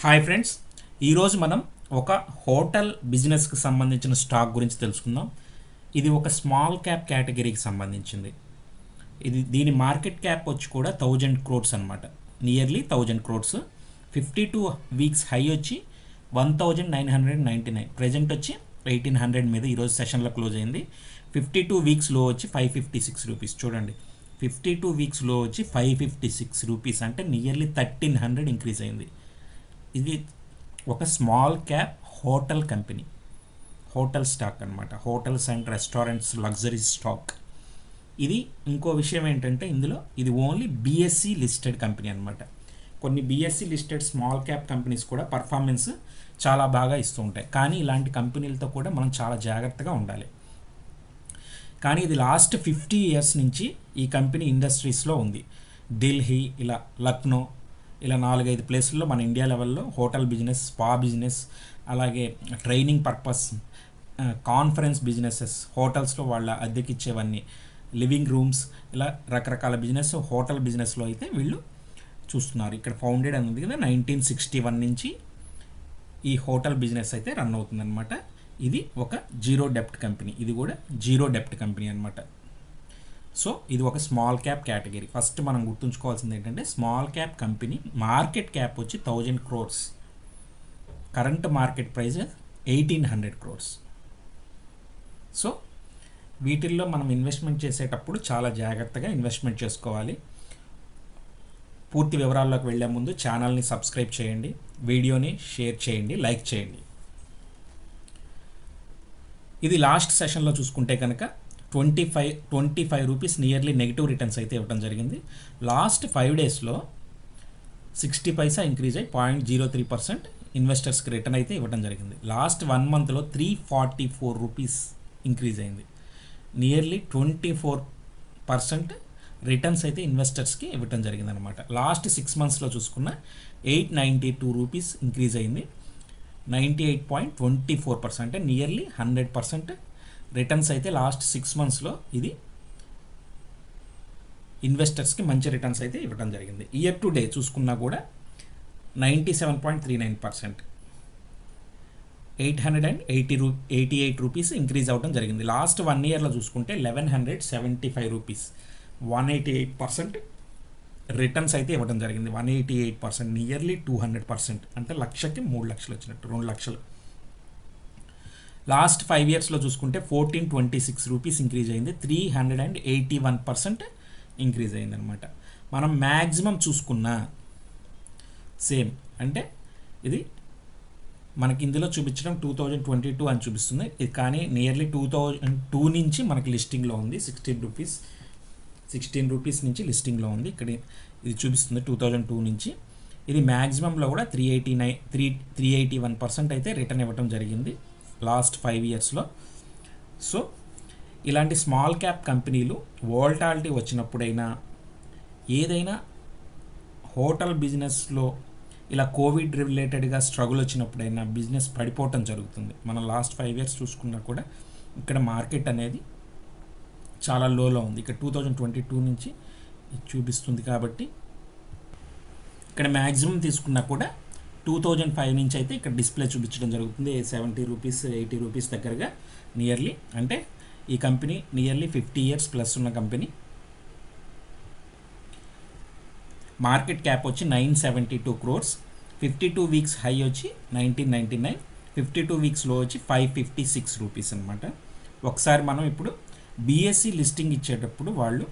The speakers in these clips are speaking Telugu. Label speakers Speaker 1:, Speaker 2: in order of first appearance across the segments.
Speaker 1: హాయ్ ఫ్రెండ్స్ ఈరోజు మనం ఒక హోటల్ బిజినెస్కి సంబంధించిన స్టాక్ గురించి తెలుసుకుందాం. ఇది ఒక స్మాల్ క్యాప్ కేటగిరీకి సంబంధించింది. ఇది దీని మార్కెట్ క్యాప్ వచ్చి కూడా థౌజండ్ క్రోడ్స్ అనమాట nearly thousand crores fifty two weeks high వచ్చి one thousand nine hundred ninety nine present వచ్చి ఎయిటీన్ హండ్రెడ్ మీద ఈరోజు సెషన్లో క్లోజ్ అయింది. ఫిఫ్టీ టూ వీక్స్లో వచ్చి ఫైవ్ ఫిఫ్టీ సిక్స్ రూపీస్ చూడండి. ఫిఫ్టీ టూ వీక్స్లో వచ్చి ఫైవ్ ఫిఫ్టీ సిక్స్ రూపీస్ అంటే నియర్లీ థర్టీన్ హండ్రెడ్ ఇంక్రీజ్ అయింది. ఇది ఒక small cap hotel company. Hotel stock అనమాట hotels and restaurants luxury stock. ఇది ఇంకో విషయం ఏంటంటే ఇందులో ఇది ఓన్లీ బీఎస్సీ లిస్టెడ్ కంపెనీ అనమాట కొన్ని BSC listed small cap companies కూడా పర్ఫార్మెన్స్ చాలా బాగా ఇస్తూ ఉంటాయి. కానీ ఇలాంటి కంపెనీలతో కూడా మనం చాలా జాగ్రత్తగా ఉండాలి. కానీ ఇది లాస్ట్ ఫిఫ్టీ ఇయర్స్ నుంచి ఈ కంపెనీ ఇండస్ట్రీస్లో ఉంది. ఢిల్లీ ఇలా లక్నో ఇలా నాలుగైదు ప్లేసుల్లో మన ఇండియా లెవెల్లో హోటల్ బిజినెస్ స్పా బిజినెస్ అలాగే ట్రైనింగ్ పర్పస్ కాన్ఫరెన్స్ బిజినెసెస్ హోటల్స్లో వాళ్ళ అద్దెకిచ్చేవన్నీ లివింగ్ రూమ్స్ ఇలా రకరకాల బిజినెస్ హోటల్ బిజినెస్లో అయితే వీళ్ళు చూస్తున్నారు. ఇక్కడ ఫౌండెడ్ అని ఉంది కదా నైన్టీన్ సిక్స్టీ వన్ నుంచి ఈ హోటల్ బిజినెస్ అయితే రన్ అవుతుందన్నమాట. ఇది ఒక జీరో డెప్ట్ కంపెనీ ఇది కూడా జీరో డెప్ట్ కంపెనీ అనమాట సో ఇది ఒక స్మాల్ క్యాప్ కేటగిరీ ఫస్ట్ మనం గుర్తుంచుకోవాల్సింది ఏంటంటే small cap company market cap వచ్చి thousand crores current market price eighteen hundred crores so వీటిల్లో మనం ఇన్వెస్ట్మెంట్ చేసేటప్పుడు చాలా జాగ్రత్తగా ఇన్వెస్ట్మెంట్ చేసుకోవాలి. పూర్తి వివరాల్లోకి వెళ్ళే ముందు ఛానల్ని సబ్స్క్రైబ్ చేయండి. వీడియోని షేర్ చేయండి లైక్ చేయండి. ఇది లాస్ట్ సెషన్లో చూసుకుంటే కనుక twenty five twenty five rupees nearly negative returns అయితే ఇవ్వడం జరిగింది. లాస్ట్ ఫైవ్ డేస్లో సిక్స్టీ పైసా ఇంక్రీజ్ అయ్యి పాయింట్ జీరో త్రీ పర్సెంట్ ఇన్వెస్టర్స్కి రిటర్న్ అయితే ఇవ్వడం జరిగింది. లాస్ట్ వన్ మంత్లో three forty four rupees increase అయింది. Nearly twenty four percent returns అయితే ఇన్వెస్టర్స్కి ఇవ్వడం జరిగింది అనమాట లాస్ట్ సిక్స్ మంత్స్లో చూసుకున్న eight ninety two rupees increase అయింది. Ninety eight point twenty four percent అంటే నియర్లీ హండ్రెడ్ పర్సెంట్ రిటర్న్స్ అయితే లాస్ట్ సిక్స్ మంత్స్లో ఇది ఇన్వెస్టర్స్కి మంచి రిటర్న్స్ అయితే ఇవ్వడం జరిగింది. ఇయర్ టు డే చూసుకున్నా కూడా ninety seven point three nine percent eight hundred and eighty రూ ఎయిటీ ఎయిట్ రూపీస్ ఇంక్రీజ్ అవ్వడం జరిగింది. లాస్ట్ వన్ ఇయర్లో చూసుకుంటే eleven hundred seventy five rupees one eighty eight percent returns అయితే ఇవ్వడం జరిగింది. One eighty eight percent nearly two hundred percent అంటే లక్షకి మూడు లక్షలు వచ్చినట్టు రెండు లక్షలు. లాస్ట్ ఫైవ్ ఇయర్స్లో చూసుకుంటే fourteen twenty six rupees increase అయింది. Three hundred and eighty one percent increase అయిందనమాట మనం మ్యాక్సిమం చూసుకున్న సేమ్. అంటే ఇది మనకి ఇందులో చూపించడం టూ థౌజండ్ ట్వంటీ టూ అని చూపిస్తుంది. ఇది కానీ నియర్లీ టూ థౌజండ్ టూ నుంచి మనకి లిస్టింగ్లో ఉంది. సిక్స్టీన్ రూపీస్ సిక్స్టీన్ రూపీస్ నుంచి లిస్టింగ్లో ఉంది. ఇక్కడ ఇది చూపిస్తుంది టూ థౌజండ్ టూ నుంచి. ఇది మ్యాక్సిమంలో కూడా three eighty nine three three eighty one percent అయితే రిటర్న్ ఇవ్వడం జరిగింది. లాస్ట్ ఫైవ్ ఇయర్స్లో. సో ఇలాంటి స్మాల్ క్యాప్ కంపెనీలు వోల్టాలిటీ వచ్చినప్పుడైనా ఏదైనా హోటల్ బిజినెస్లో ఇలా కోవిడ్ రిలేటెడ్గా స్ట్రగుల్ వచ్చినప్పుడైనా బిజినెస్ పడిపోవటం జరుగుతుంది. మనం లాస్ట్ ఫైవ్ ఇయర్స్ చూసుకున్నా కూడా ఇక్కడ మార్కెట్ అనేది చాలా లోలో ఉంది. ఇక్కడ టూ థౌజండ్ ట్వంటీ టూ నుంచి చూపిస్తుంది కాబట్టి ఇక్కడ మ్యాక్సిమం తీసుకున్నా కూడా టూ థౌజండ్ ఫైవ్ నుంచి అయితే ఇక్కడ డిస్ప్లే చూపించడం జరుగుతుంది. సెవెంటీ రూపీస్ ఎయిటీ రూపీస్ దగ్గరగా నియర్లీ. అంటే ఈ company nearly fifty years plus ఉన్న కంపెనీ. మార్కెట్ క్యాప్ వచ్చి nine seventy two crores. Fifty two weeks high వచ్చి nineteen ninety nine. Fifty two వీక్స్లో వచ్చి ఫైవ్ ఫిఫ్టీ సిక్స్ రూపీస్ అనమాట ఒకసారి మనం ఇప్పుడు బీఎస్సీ లిస్టింగ్ ఇచ్చేటప్పుడు వాళ్ళు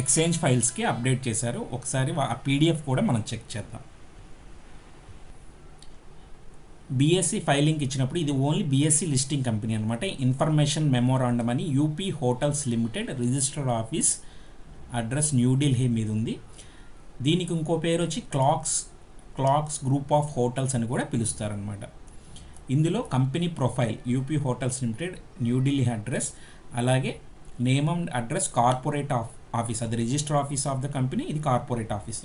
Speaker 1: ఎక్స్చేంజ్ ఫైల్స్కి అప్డేట్ చేశారు. ఒకసారి ఆ పీడిఎఫ్ కూడా మనం చెక్ చేద్దాం. బీఎస్సీ ఫైలింగ్ ఇచ్చినప్పుడు ఇది ఓన్లీ బీఎస్సీ లిస్టింగ్ కంపెనీ అనమాట ఇన్ఫర్మేషన్ మెమోరాండం అని UP hotels limited registered office address New Delhi మీద ఉంది. దీనికి ఇంకో పేరు వచ్చి Clarks Clarks group of hotels అని కూడా పిలుస్తారనమాట ఇందులో company profile UP hotels limited New Delhi address అలాగే name and address corporate of office అది register office of the company ఇది కార్పొరేట్ ఆఫీస్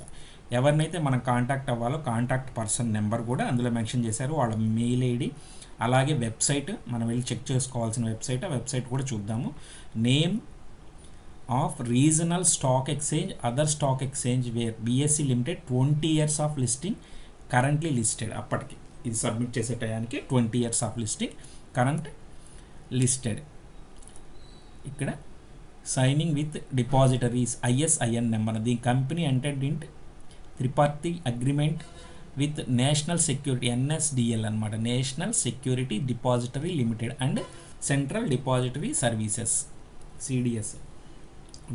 Speaker 1: ఎవరినైతే మనం కాంటాక్ట్ అవ్వాలో కాంటాక్ట్ పర్సన్ నెంబర్ కూడా అందులో మెన్షన్ చేశారు. వాళ్ళ మెయిల్ ఐడి అలాగే వెబ్సైట్ మనం వెళ్ళి చెక్ చేసుకోవాల్సిన వెబ్సైట్ ఆ వెబ్సైట్ కూడా చూద్దాము. Name of regional stock exchange other stock exchange where BSC limited twenty years of listing currently listed అప్పటికి ఇది సబ్మిట్ చేసే టయానికి twenty years of listing current listed ఇక్కడ signing with depositories ISIN number దీని company entered into tripartite agreement with national security NSDL అనమాట national security depository limited and central depository services CDS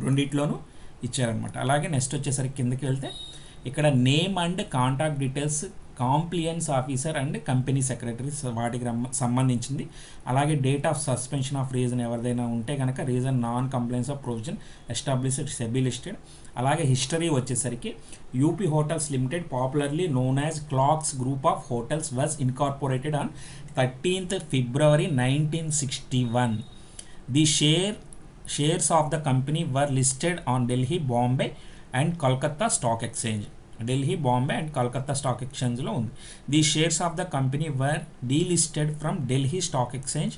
Speaker 1: రెండిట్లోనూ ఇచ్చారనమాట అలాగే నెక్స్ట్ వచ్చేసరికి కిందకి వెళ్తే ఇక్కడ name and contact details compliance officer and company secretary వాటికి సంబంధించింది. అలాగే date of suspension of reason ఎవరిదైనా ఉంటే కనుక reason non compliance of provision established SEBI listed అలాగే హిస్టరీ వచ్చేసరికి UP hotels limited popularly known as Clarks group of hotels was incorporated on thirteenth February nineteen sixty one. The share shares of the company were listed on Delhi Bombay and Kolkata stock exchange. Delhi Bombay and Kolkata stock ఎక్స్చేంజ్లో ఉంది. The shares of the company were delisted from Delhi stock exchange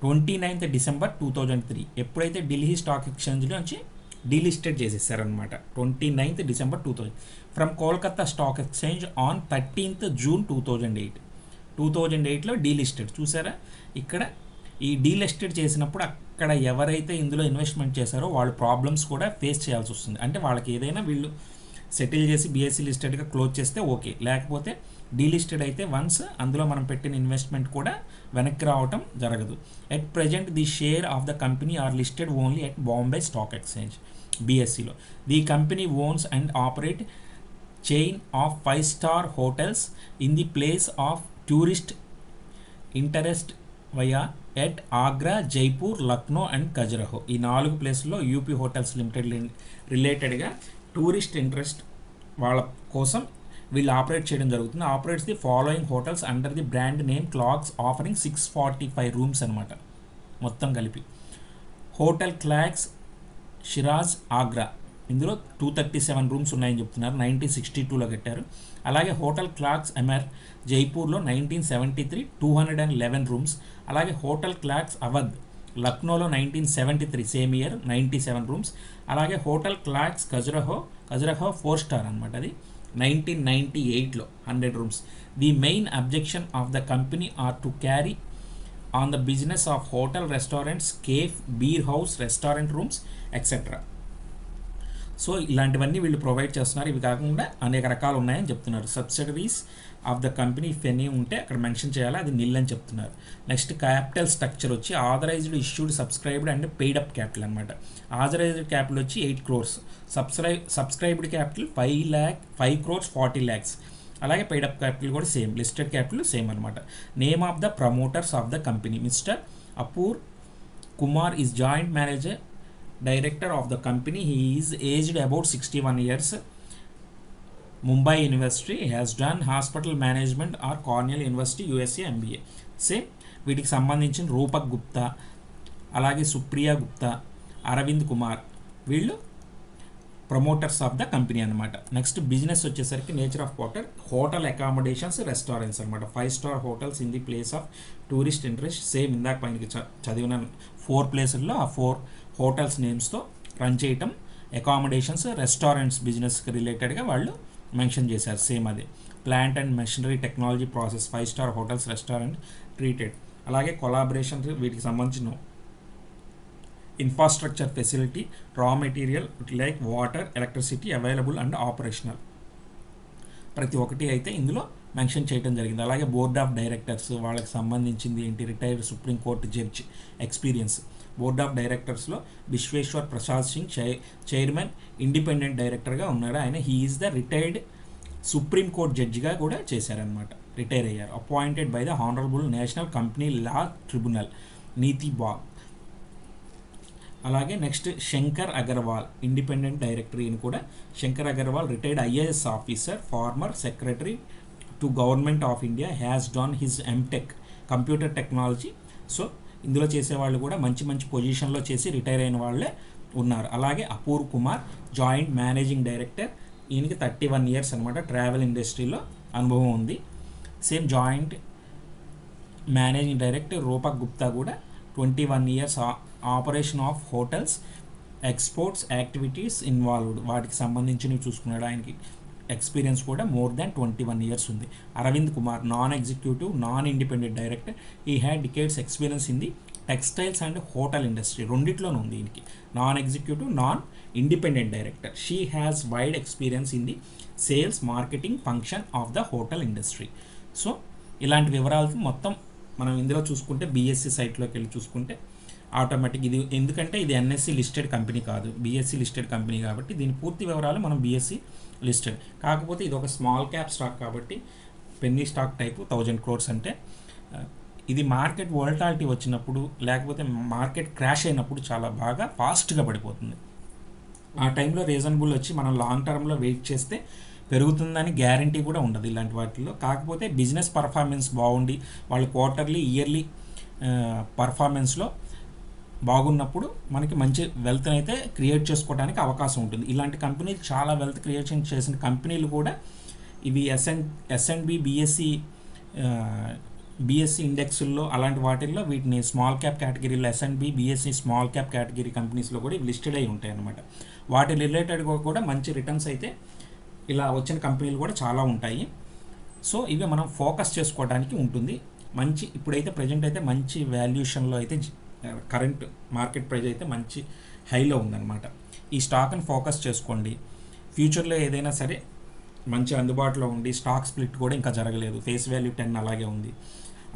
Speaker 1: twenty ninth December two thousand three ఎప్పుడైతే ఢిల్లీ స్టాక్ ఎక్స్చేంజ్లో నుంచి delisted చేసేసారనమాట twenty ninth December two thousand from Kolkata stock exchange on thirteenth June two thousand eight two thousand ఎయిట్లో డీలిస్టెడ్ చూసారా? ఇక్కడ ఈ డీలిస్టెడ్ చేసినప్పుడు అక్కడ ఎవరైతే ఇందులో ఇన్వెస్ట్మెంట్ చేశారో వాళ్ళు ప్రాబ్లమ్స్ కూడా ఫేస్ చేయాల్సి వస్తుంది. అంటే వాళ్ళకి ఏదైనా వీళ్ళు సెటిల్ చేసి బీఎస్సీ లిస్టెడ్గా క్లోజ్ చేస్తే ఓకే లేకపోతే డీలిస్టెడ్ అయితే వన్స్ అందులో మనం పెట్టిన ఇన్వెస్ట్మెంట్ కూడా వెనక్కి రావటం జరగదు. At present the share of the company are listed only at Bombay stock exchange బీఎస్సీలో the company owns and operate chain of five star hotels in the place of tourist interest via at Agra Jaipur Lucknow and Khajuraho ఈ నాలుగు ప్లేస్లో యూపీ హోటల్స్ లిమిటెడ్ రిలేటెడ్గా టూరిస్ట్ ఇంట్రెస్ట్ వాళ్ళ కోసం వీళ్ళు ఆపరేట్ చేయడం జరుగుతుంది. Operates the following hotels under the brand name Clarks offering six forty five rooms అనమాట మొత్తం కలిపి. Hotel Clarks Shiraz Agra. ఇందులో టూ థర్టీ సెవెన్ రూమ్స్ ఉన్నాయని చెప్తున్నారు. నైన్టీన్ సిక్స్టీ టూలో కట్టారు. అలాగే hotel Clarks Amer జైపూర్లో nineteen seventy three two hundred and eleven rooms. అలాగే హోటల్ క్లాక్స్ అవధ్ లక్నోలో nineteen seventy three same year ninety seven rooms అలాగే hotel Clarks Khajuraho Khajuraho four star అనమాట అది. నైన్టీన్ నైంటీ ఎయిట్లో hundred rooms the main objection of the company are to carry on the business of hotel restaurants cafe beer house restaurant rooms etcetera so ఇలాంటివన్నీ వీళ్ళు ప్రొవైడ్ చేస్తున్నారు. ఇవి కాకుండా అనేక రకాలు ఉన్నాయని చెప్తున్నారు. Subsidiaries of the company if any ఉంటే అక్కడ మెన్షన్ చేయాలి అది నిల్ అని చెప్తున్నారు. నెక్స్ట్ క్యాపిటల్ స్ట్రక్చర్ వచ్చి authorised issued subscribed and paid up capital అనమాట ఆథరైజ్డ్ క్యాపిటల్ వచ్చి eight crores. Subscribe subscribed capital five lakh five crores forty lakhs. అలాగే పెయిడ్ అప్ క్యాపిటల్ కూడా సేమ్ లిస్టెడ్ క్యాపిటల్ సేమ్ అనమాట name of the promoters of the company mister Apoor Kumar is joint manager director of the company. He is aged about sixty one years. Mumbai university he has done hospital management or cornell university usa mba సేమ్ వీటికి సంబంధించిన రూపక్ గుప్తా అలాగే సుప్రియా గుప్తా అరవింద్ కుమార్ వీళ్ళు ప్రమోటర్స్ ఆఫ్ ద కంపెనీ అనమాట నెక్స్ట్ బిజినెస్ వచ్చేసరికి nature of water hotel accommodations restaurants అనమాట five star hotels in the place of tourist interest same ఇందాక పైనకి చ- చదివిన ఫోర్ ప్లేసుల్లో ఆ ఫోర్ హోటల్స్ నేమ్స్తో రన్ చేయటం అకామిడేషన్స్ రెస్టారెంట్స్ బిజినెస్కి రిలేటెడ్గా వాళ్ళు మెన్షన్ చేశారు సేమ్ అదే. Plant and machinery technology process five star hotels restaurant treated అలాగే కొలాబరేషన్ వీటికి సంబంధించిన infrastructure facility raw material like water electricity available and operational ప్రతి ఒక్కటి అయితే ఇందులో మెన్షన్ చేయడం జరిగింది. అలాగే బోర్డ్ ఆఫ్ డైరెక్టర్స్ వాళ్ళకి సంబంధించింది ఏంటి? Retired supreme court judge experience board of డైరెక్టర్స్లో విశ్వేశ్వర్ ప్రసాద్ సింగ్ చైర్మన్ ఇండిపెండెంట్ డైరెక్టర్గా ఉన్నాడు. ఆయన he is the retired supreme court జడ్జిగా కూడా చేశారనమాట రిటైర్ అయ్యారు. Appointed by the honourable national company law tribunal Niti Bagh అలాగే next Shankar Agarwal independent director అని కూడా. Shankar Agarwal retired IAS officer former secretary to government of India has done his MTech computer technology so ఇందులో చేసేవాళ్ళు కూడా మంచి మంచి పొజిషన్లో చేసి రిటైర్ అయిన వాళ్ళే ఉన్నారు. అలాగే Apoor Kumar joint managing director. ఈయనకి థర్టీ వన్ ఇయర్స్ అనమాట ట్రావెల్ ఇండస్ట్రీలో అనుభవం ఉంది. Same joint managing director Rupak Gupta కూడా twenty one years operation of hotels exports activities involved. వాటికి సంబంధించినవి చూసుకున్నాడు ఆయనకి. ఎక్స్పీరియన్స్ కూడా more than twenty one years ఉంది. Arvind Kumar non executive non independent director ఈ had decades experience in the textiles and hotel industry రెండిట్లోనూ ఉంది దీనికి non executive non independent director she has wide experience in the sales marketing function of the hotel industry so ఇలాంటి వివరాలు మొత్తం మనం ఇందులో చూసుకుంటే బీఎస్సీ సైట్లోకి వెళ్ళి చూసుకుంటే ఆటోమేటిక్ ఇది ఎందుకంటే ఇది ఎన్ఎస్సి లిస్టెడ్ కంపెనీ కాదు. బీఎస్సీ లిస్టెడ్ కంపెనీ కాబట్టి దీని పూర్తి వివరాలు మనం బీఎస్సీ లిస్టెడ్ కాకపోతే ఇది ఒక స్మాల్ క్యాప్ స్టాక్ కాబట్టి penny stock type thousand crores అంటే ఇది మార్కెట్ వోల్టాలిటీ వచ్చినప్పుడు లేకపోతే మార్కెట్ క్రాష్ అయినప్పుడు చాలా బాగా ఫాస్ట్గా పడిపోతుంది. ఆ టైంలో రీజనబుల్ వచ్చి మనం లాంగ్ టర్మ్లో వెయిట్ చేస్తే పెరుగుతుందని గ్యారంటీ కూడా ఉండదు ఇలాంటి వాటిల్లో. కాకపోతే బిజినెస్ పర్ఫార్మెన్స్ బాగుండి వాళ్ళు క్వార్టర్లీ ఇయర్లీ పర్ఫార్మెన్స్లో బాగున్నప్పుడు మనకి మంచి వెల్త్ని అయితే క్రియేట్ చేసుకోవడానికి అవకాశం ఉంటుంది. ఇలాంటి కంపెనీలు చాలా వెల్త్ క్రియేషన్ చేసిన కంపెనీలు కూడా ఇవి SN S and P BSE BSE ఇండెక్స్ల్లో అలాంటి వాటిల్లో వీటిని స్మాల్ క్యాప్ కేటగిరీలో S and P BSE small cap category కంపెనీస్లో కూడా ఇవి లిస్టెడ్ అయి ఉంటాయి అన్నమాట వాటి రిలేటెడ్గా కూడా మంచి రిటర్న్స్ అయితే ఇలా వచ్చిన కంపెనీలు కూడా చాలా ఉంటాయి. సో ఇవి మనం ఫోకస్ చేసుకోవడానికి ఉంటుంది. మంచి ఇప్పుడైతే ప్రజెంట్ అయితే మంచి వాల్యూషన్లో అయితే కరెంట్ మార్కెట్ ప్రైజ్ అయితే మంచి హైలో ఉందన్నమాట. ఈ స్టాక్ని ఫోకస్ చేసుకోండి. ఫ్యూచర్లో ఏదైనా సరే మంచి అందుబాటులో ఉండి స్టాక్ స్ప్లిట్ కూడా ఇంకా జరగలేదు. ఫేస్ వాల్యూ టెన్ అలాగే ఉంది.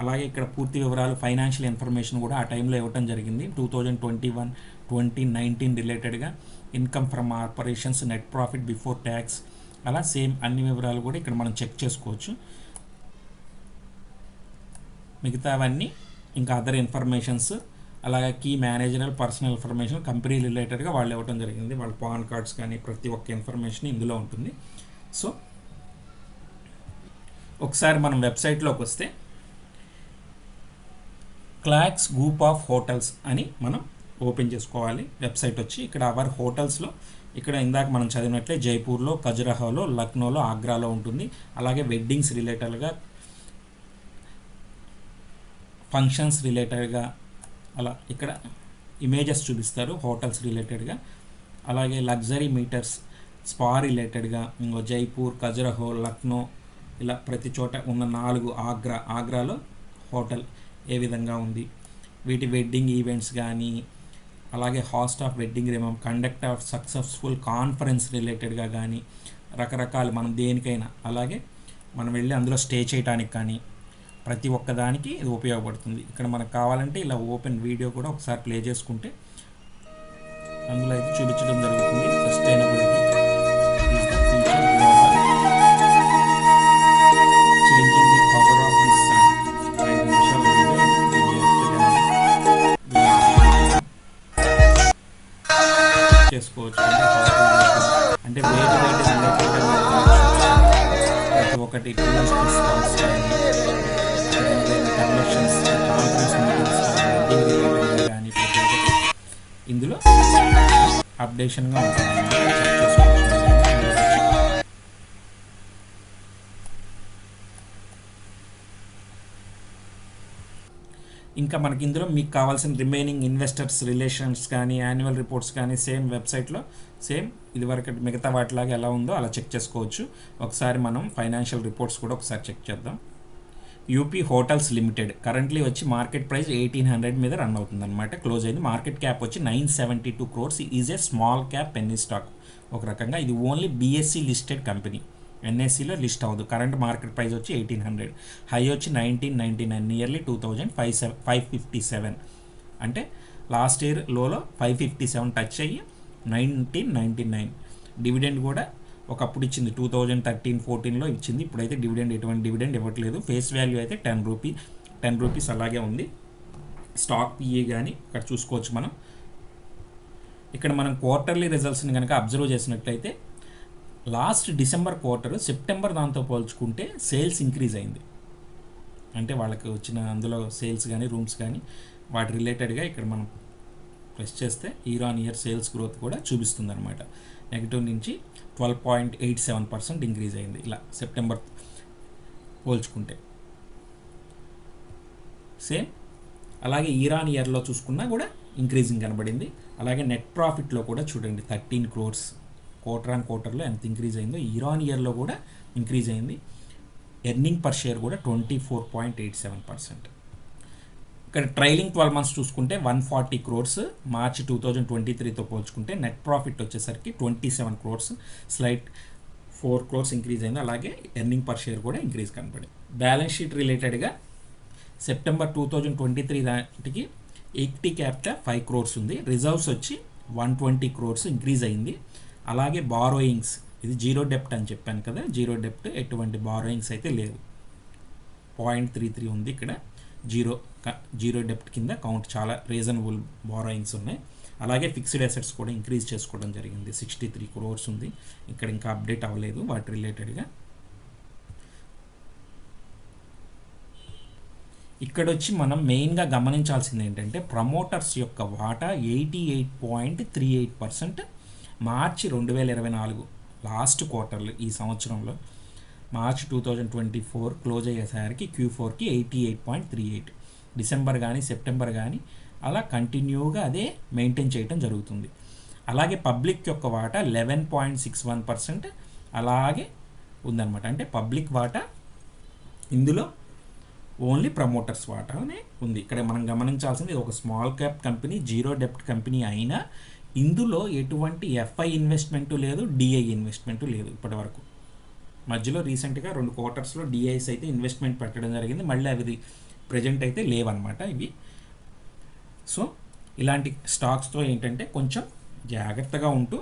Speaker 1: అలాగే ఇక్కడ పూర్తి వివరాలు ఫైనాన్షియల్ ఇన్ఫర్మేషన్ కూడా ఆ టైంలో ఇవ్వడం జరిగింది. Two thousand twenty one twenty nineteen రిలేటెడ్గా income from operations net profit before tax అలా సేమ్ అన్ని వివరాలు కూడా ఇక్కడ మనం చెక్ చేసుకోవచ్చు. మిగతావన్నీ ఇంకా అదర్ ఇన్ఫర్మేషన్స్ అలాగే key managerial personnel information company రిలేటెడ్గా వాళ్ళు ఇవ్వడం జరిగింది. వాళ్ళ పాన్ కార్డ్స్ కానీ ప్రతి ఒక్క ఇన్ఫర్మేషన్ ఇందులో ఉంటుంది. సో ఒకసారి మనం వెబ్సైట్లోకి వస్తే క్లాక్స్ గ్రూప్ ఆఫ్ హోటల్స్ అని మనం ఓపెన్ చేసుకోవాలి. వెబ్సైట్ వచ్చి ఇక్కడ అవర్ హోటల్స్లో ఇక్కడ ఇందాక మనం చదివినట్లే జైపూర్లో ఖజురహోలో లక్నోలో ఆగ్రాలో ఉంటుంది. అలాగే వెడ్డింగ్స్ రిలేటెడ్గా ఫంక్షన్స్ రిలేటెడ్గా అలా ఇక్కడ ఇమేజెస్ చూపిస్తారు హోటల్స్ రిలేటెడ్గా అలాగే లగ్జరీ మీటర్స్ స్పా రిలేటెడ్గా జైపూర్ ఖజురహో లక్నో ఇలా ప్రతి చోట ఉన్న నాలుగు ఆగ్రా ఆగ్రాలో హోటల్ ఏ విధంగా ఉంది. వీటి వెడ్డింగ్ ఈవెంట్స్ కానీ అలాగే హాస్ట్ ఆఫ్ వెడ్డింగ్ రిమం కండక్ట్ ఆఫ్ సక్సెస్ఫుల్ కాన్ఫరెన్స్ రిలేటెడ్గా కానీ రకరకాలు మనం దేనికైనా అలాగే మనం వెళ్ళి అందులో స్టే చేయడానికి కానీ ప్రతి ఒక్కదానికి ఇది ఉపయోగపడుతుంది. ఇక్కడ మనకు కావాలంటే ఇలా ఓపెన్ వీడియో కూడా ఒకసారి ప్లే చేసుకుంటే అందులో అయితే చూపించడం జరుగుతుంది. సస్టైనబిలిటీ. అయినప్పుడు ఆఫ్ చేసుకోవచ్చు. అంటే వేరే అంటే ప్రతి ఒక్కటి. కాన్ఫరెన్స్ మీటింగ్స్ కానీ ఇందులో అప్డేషన్గా ఉంటుంది ఇంకా మనకి ఇందులో మీకు కావాల్సిన రిమైనింగ్ ఇన్వెస్టర్స్ రిలేషన్స్ కానీ యాన్యువల్ రిపోర్ట్స్ కానీ సేమ్ వెబ్సైట్లో సేమ్ ఇదివరకు మిగతా వాటిలాగా ఎలా ఉందో అలా చెక్ చేసుకోవచ్చు. ఒకసారి మనం ఫైనాన్షియల్ రిపోర్ట్స్ కూడా ఒకసారి చెక్ చేద్దాం. UP hotels limited. కరెంట్లీ వచ్చి మార్కెట్ ప్రైస్ ఎయిటీన్ హండ్రెడ్ మీద రన్ అవుతుంది అనమాట క్లోజ్ అయింది. మార్కెట్ క్యాప్ వచ్చి nine seventy two crores. Is a small cap penny stock ఒక రకంగా ఇది ఓన్లీ బీఎస్సీ లిస్టెడ్ కంపెనీ ఎన్ఎస్సిలో లిస్ట్ అవ్వదు. కరెంట్ మార్కెట్ ప్రైస్ వచ్చి ఎయిటీన్ హండ్రెడ్. హై వచ్చి nineteen ninety nine nearly two thousand five seven five fifty seven అంటే లాస్ట్ ఇయర్ లోలో ఫైవ్ ఫిఫ్టీ సెవెన్ టచ్ అయ్యి నైన్టీన్ నైంటీ నైన్ డివిడెండ్ కూడా ఒకప్పుడు ఇచ్చింది టూ థౌజండ్ థర్టీన్ ఫోర్టీన్లో ఇచ్చింది. ఇప్పుడైతే డివిడెండ్ ఎటువంటి డివిడెండ్ ఇవ్వట్లేదు. ఫేస్ వాల్యూ అయితే టెన్ రూపీ టెన్ రూపీస్ అలాగే ఉంది. స్టాక్ పిఏ కానీ ఇక్కడ చూసుకోవచ్చు మనం. ఇక్కడ మనం క్వార్టర్లీ రిజల్ట్స్ని కనుక అబ్జర్వ్ చేసినట్లయితే లాస్ట్ డిసెంబర్ క్వార్టర్ సెప్టెంబర్ దాంతో పోల్చుకుంటే సేల్స్ ఇంక్రీజ్ అయింది. అంటే వాళ్ళకి వచ్చిన అందులో సేల్స్ కానీ రూమ్స్ కానీ వాటి రిలేటెడ్గా ఇక్కడ మనం ప్రెస్ చేస్తే year on year sales growth కూడా చూపిస్తుంది అనమాట నెగిటివ్ నుంచి twelve point eight seven percent increase అయింది. ఇలా సెప్టెంబర్ పోల్చుకుంటే. సేమ్. అలాగే ఇరాన్ ఇయర్లో చూసుకున్నా కూడా ఇంక్రీజింగ్ కనబడింది. అలాగే నెట్ ప్రాఫిట్లో కూడా చూడండి థర్టీన్ క్రోర్స్ క్వార్టర్ ఆన్ క్వార్టర్లో ఎంత ఇంక్రీజ్ అయిందో ఇరాన్ ఇయర్లో కూడా ఇంక్రీజ్ అయింది. ఎర్నింగ్ పర్ షేర్ కూడా twenty four point eight seven percent. ఇక్కడ ట్రైలింగ్ ట్వెల్వ్ మంత్స్ చూసుకుంటే one forty crores March two thousand twenty త్రీతో పోల్చుకుంటే నెట్ ప్రాఫిట్ వచ్చేసరికి twenty seven crores slight four crores increase అయింది. అలాగే ఎర్నింగ్ పర్ షేర్ కూడా ఇంక్రీజ్ కనపడింది. బ్యాలెన్స్ షీట్ రిలేటెడ్గా September two thousand twenty three దాటికి ఎయిటీ క్యాపిటల్ ఫైవ్ క్రోర్స్ ఉంది. రిజర్వ్స్ వచ్చి వన్ ట్వంటీ క్రోర్స్ ఇంక్రీజ్ అయింది. అలాగే బారోయింగ్స్ ఇది జీరో డెప్ట్ అని చెప్పాను కదా జీరో డెప్ట్ ఎటువంటి బారోయింగ్స్ అయితే లేవు. పాయింట్ త్రీ త్రీ ఉంది ఇక్కడ. జీరో జీరో డెప్ట్ కింద కౌంట్ చాలా రీజనబుల్ బారోయింగ్స్ ఉన్నాయి. అలాగే ఫిక్స్డ్ అసెట్స్ కూడా ఇంక్రీజ్ చేసుకోవడం జరిగింది. సిక్స్టీ త్రీ క్రోర్స్ ఉంది. ఇక్కడ ఇంకా అప్డేట్ అవ్వలేదు వాటి రిలేటెడ్గా. ఇక్కడ వచ్చి మనం మెయిన్గా గమనించాల్సింది ఏంటంటే ప్రమోటర్స్ యొక్క వాటా eighty eight point three eight percent మార్చి రెండు వేల ఇరవై నాలుగు లాస్ట్ క్వార్టర్లు ఈ సంవత్సరంలో March two thousand twenty four close అయ్యేసరికి క్యూ ఫోర్కి eighty eight point three eight. December కానీ సెప్టెంబర్ కానీ అలా కంటిన్యూగా అదే మెయింటైన్ చేయడం జరుగుతుంది. అలాగే పబ్లిక్ యొక్క వాటా eleven point six one percent అలాగే ఉందన్నమాట. అంటే పబ్లిక్ వాటా ఇందులో ఓన్లీ ప్రమోటర్స్ వాటానే ఉంది. ఇక్కడ మనం గమనించాల్సింది ఇది ఒక స్మాల్ క్యాప్ కంపెనీ జీరో డెప్ట్ కంపెనీ అయినా ఇందులో ఎటువంటి ఎఫ్ఐ ఇన్వెస్ట్మెంట్ లేదు డిఐ ఇన్వెస్ట్మెంట్ లేదు ఇప్పటి వరకు మధ్యలో రీసెంట్గా రెండు క్వార్టర్స్లో డిఐస్ అయితే ఇన్వెస్ట్మెంట్ పెట్టడం జరిగింది. మళ్ళీ అవి ప్రజెంట్ అయితే లేవన్నమాట ఇవి. సో ఇలాంటి స్టాక్స్తో ఏంటంటే కొంచెం జాగ్రత్తగా ఉంటూ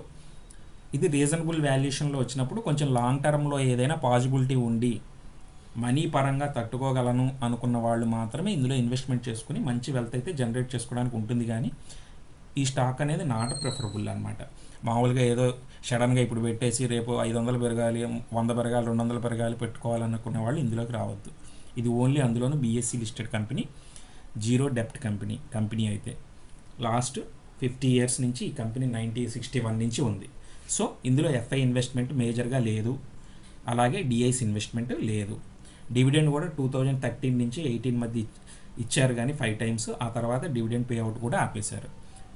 Speaker 1: ఇది రీజనబుల్ వాల్యుయేషన్లో వచ్చినప్పుడు కొంచెం లాంగ్ టర్మ్లో ఏదైనా పాజిబిలిటీ ఉండి మనీ పరంగా తట్టుకోగలను అనుకున్న వాళ్ళు మాత్రమే ఇందులో ఇన్వెస్ట్మెంట్ చేసుకుని మంచి వెల్త్ అయితే జనరేట్ చేసుకోవడానికి ఉంటుంది కానీ ఈ స్టాక్ అనేది నాట్ ప్రిఫరబుల్ అనమాట మామూలుగా ఏదో సడన్గా ఇప్పుడు పెట్టేసి రేపు ఐదు వందలు పెరగాలి వంద పెరగాలి రెండు వందలు పెరగాలి పెట్టుకోవాలనుకునే వాళ్ళు ఇందులోకి రావద్దు. ఇది ఓన్లీ అందులోనూ బీఎస్సీ లిస్టెడ్ కంపెనీ జీరో డెప్ట్ కంపెనీ కంపెనీ అయితే. లాస్ట్ ఫిఫ్టీ ఇయర్స్ నుంచి ఈ కంపెనీ నైన్టీ సిక్స్టీ వన్ నుంచి ఉంది. సో ఇందులో ఎఫ్ఐ ఇన్వెస్ట్మెంట్ మేజర్గా లేదు. అలాగే డిఐస్ ఇన్వెస్ట్మెంట్ లేదు. డివిడెండ్ కూడా టూ థౌజండ్ థర్టీన్ నుంచి ఎయిటీన్ మధ్య ఇచ్చారు కానీ ఫైవ్ టైమ్స్ ఆ తర్వాత డివిడెండ్ పే అవుట్ కూడా ఆపేశారు.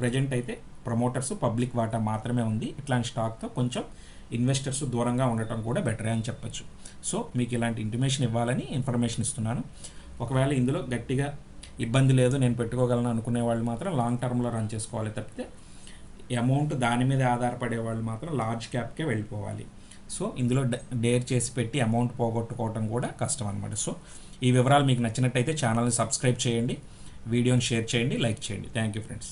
Speaker 1: ప్రజెంట్ అయితే ప్రమోటర్స్ పబ్లిక్ వాటా మాత్రమే ఉంది. ఇట్లాంటి స్టాక్తో కొంచెం ఇన్వెస్టర్స్ దూరంగా ఉండటం కూడా బెటరే అని చెప్పొచ్చు. సో మీకు ఇలాంటి ఇంటిమేషన్ ఇవ్వాలని ఇన్ఫర్మేషన్ ఇస్తున్నాను. ఒకవేళ ఇందులో గట్టిగా ఇబ్బంది లేదు నేను పెట్టుకోగలను అనుకునే వాళ్ళు మాత్రం లాంగ్ టర్మ్లో రన్ చేసుకోవాలి తప్పితే అమౌంట్ దాని మీద ఆధారపడే వాళ్ళు మాత్రం లార్జ్ క్యాప్కే వెళ్ళిపోవాలి. సో ఇందులో డేర్ చేసి పెట్టి అమౌంట్ పోగొట్టుకోవడం కూడా కష్టం అనమాట సో ఈ వివరాలు మీకు నచ్చినట్టయితే ఛానల్ని సబ్స్క్రైబ్ చేయండి. వీడియోని షేర్ చేయండి లైక్ చేయండి. Thank you friends